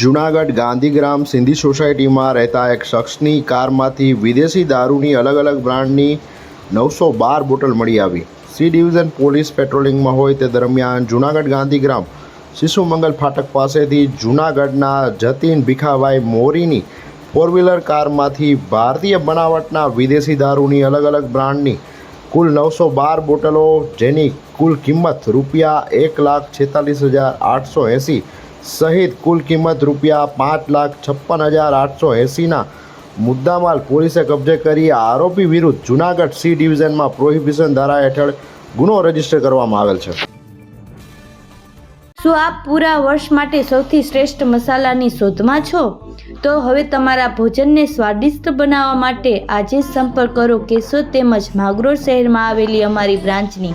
જુનાગઢ ગાંધીગ્રામ સિંધી સોસાયટીમાં રહેતા એક શખ્સની કારમાંથી વિદેશી દારૂની અલગ અલગ બ્રાન્ડની નવસો બાર બોટલ મળી આવી. સી ડિવિઝન પોલીસ પેટ્રોલિંગમાં હોય તે દરમિયાન જુનાગઢ ગાંધીગ્રામ શિશુમંગલ ફાટક પાસેથી જુનાગઢના જતીન ભીખાભાઈ મોરીની ફોર વ્હીલર કારમાંથી ભારતીય બનાવટના વિદેશી દારૂની અલગ અલગ બ્રાન્ડની કુલ નવસો બાર બોટલો જેની કુલ કિંમત રૂપિયા એક લાખ છેતાલીસ હજાર આઠસો એંસી સહિત કુલ કિંમત રૂપિયા પાંચ લાખ છપ્પન હજાર આઠસો એંસીના મુદ્દામાલ પોલીસે કબજે કરી આરોપી વિરુદ્ધ જુનાગઢ સી ડિવિઝનમાં પ્રોહિબિશન ધારા હેઠળ ગુનો રજિસ્ટર કરવામાં આવેલ છે. શું આપ પૂરા વર્ષ માટે સૌથી શ્રેષ્ઠ મસાલાની શોધમાં છો? તો હવે તમારા ભોજનને સ્વાદિષ્ટ બનાવવા માટે આજે સંપર્ક કરો કેશોદ તેમજ માગરોળ શહેરમાં આવેલી અમારી બ્રાન્ચની.